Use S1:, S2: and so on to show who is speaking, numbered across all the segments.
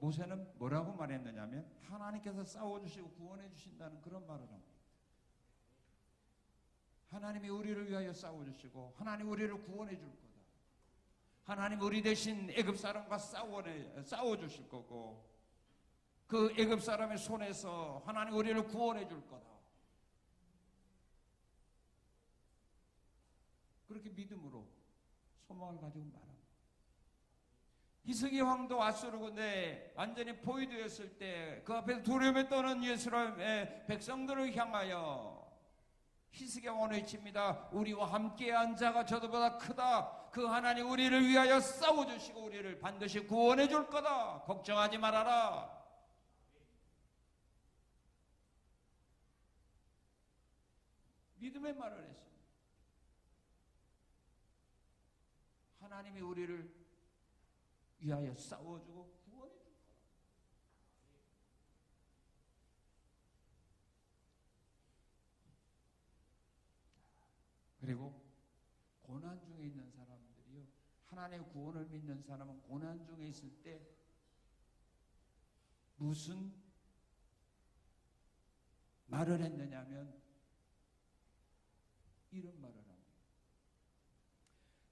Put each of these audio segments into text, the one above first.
S1: 모세는 뭐라고 말했느냐면 하나님께서 싸워주시고 구원해 주신다는 그런 말을 합니다. 하나님이 우리를 위하여 싸워주시고 하나님 우리를 구원해 줄 거다. 하나님 우리 대신 애굽 사람과 싸워내 싸워주실 거고 그 애굽 사람의 손에서 하나님 우리를 구원해 줄 거다. 그렇게 믿음으로 소망을 가지고 말합니다. 히스기 왕도 아수르군데 완전히 포위되었을 때 그 앞에서 두려움에 떠는 예수님의 백성들을 향하여 히스기 왕은 외칩니다. 우리와 함께한 자가 저도보다 크다. 그 하나님 우리를 위하여 싸워주시고 우리를 반드시 구원해 줄 거다. 걱정하지 말아라. 믿음의 말을 했습니다. 하나님이 우리를 위하여 싸워주고 구원해 줄 거다. 그리고 고난 중에 있는 사람들이요. 하나님의 구원을 믿는 사람은 고난 중에 있을 때 무슨 말을 했느냐면 이런 말을 합니다.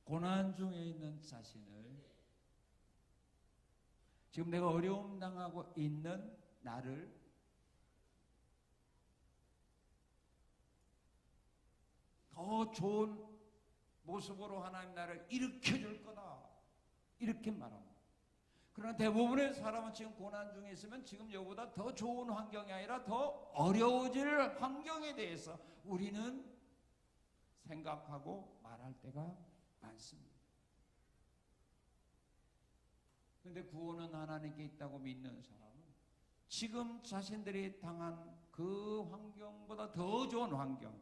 S1: 고난 중에 있는 자신을 지금 내가 어려움 당하고 있는 나를 더 좋은 모습으로 하나님 나를 일으켜 줄 거다. 이렇게 말합니다. 그러나 대부분의 사람은 지금 고난 중에 있으면 지금 여보다 더 좋은 환경이 아니라 더 어려워질 환경에 대해서 우리는 생각하고 말할 때가 많습니다. 근데 구원은 하나님께 있다고 믿는 사람은 지금 자신들이 당한 그 환경보다 더 좋은 환경,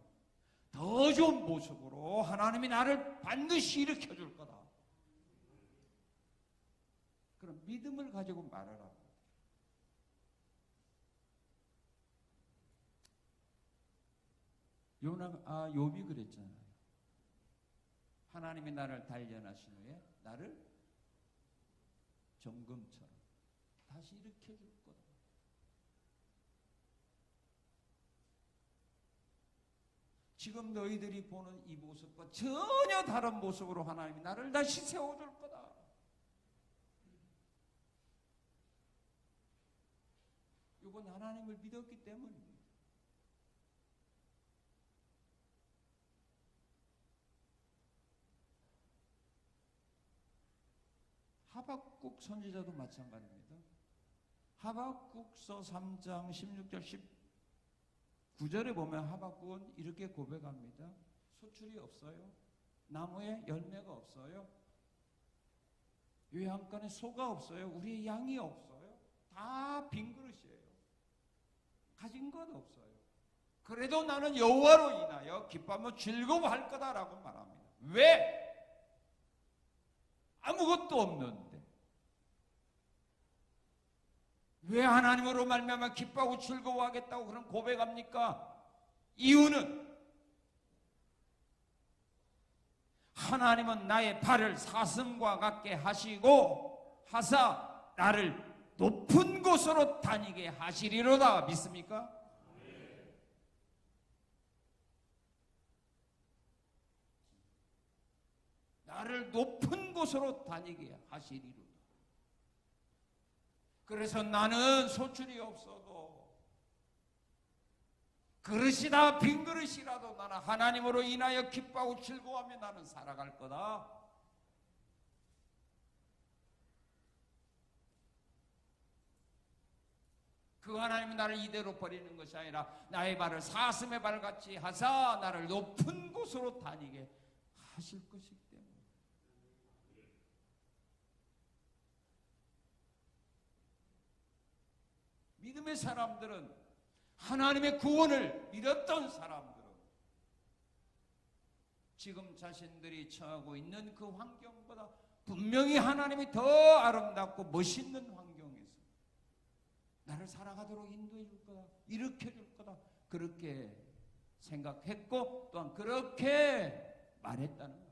S1: 더 좋은 모습으로 하나님이 나를 반드시 일으켜 줄 거다. 그런 믿음을 가지고 말하라. 요나 아 욥이 그랬잖아요. 하나님이 나를 단련하신 후에 나를 정금처럼 다시 일으켜 줄 거다. 지금 너희들이 보는 이 모습과 전혀 다른 모습으로 하나님이 나를 다시 세워줄 거다. 이건 하나님을 믿었기 때문입니다. 하박국 선지자도 마찬가지입니다. 하박국서 3장 16절 19절에 보면 하박국은 이렇게 고백합니다. 소출이 없어요. 나무에 열매가 없어요. 요양간에 소가 없어요. 우리의 양이 없어요. 다 빈 그릇이에요. 가진 건 없어요. 그래도 나는 여호와로 인하여 기뻐하며 즐거워할 거다라고 말합니다. 왜? 아무것도 없는데 왜 하나님으로 말미암아 기뻐하고 즐거워하겠다고 그런 고백합니까? 이유는 하나님은 나의 발을 사슴과 같게 하시고 하사 나를 높은 곳으로 다니게 하시리로다 믿습니까? 나를 높은 곳으로 다니게 하시리로다. 그래서 나는 소출이 없어도 그릇이다 빈 그릇이라도 나는 하나님으로 인하여 기뻐하고 즐거워하며 나는 살아갈 거다. 그 하나님이 나를 이대로 버리는 것이 아니라 나의 발을 사슴의 발같이 하사 나를 높은 곳으로 다니게 하실 것이기 때문에 믿음의 사람들은 하나님의 구원을 믿었던 사람들은 지금 자신들이 처하고 있는 그 환경보다 분명히 하나님이 더 아름답고 멋있는 환경에서 나를 살아가도록 인도해 줄 거다. 일으켜 줄 거다. 그렇게 생각했고 또한 그렇게 말했다는 거예요.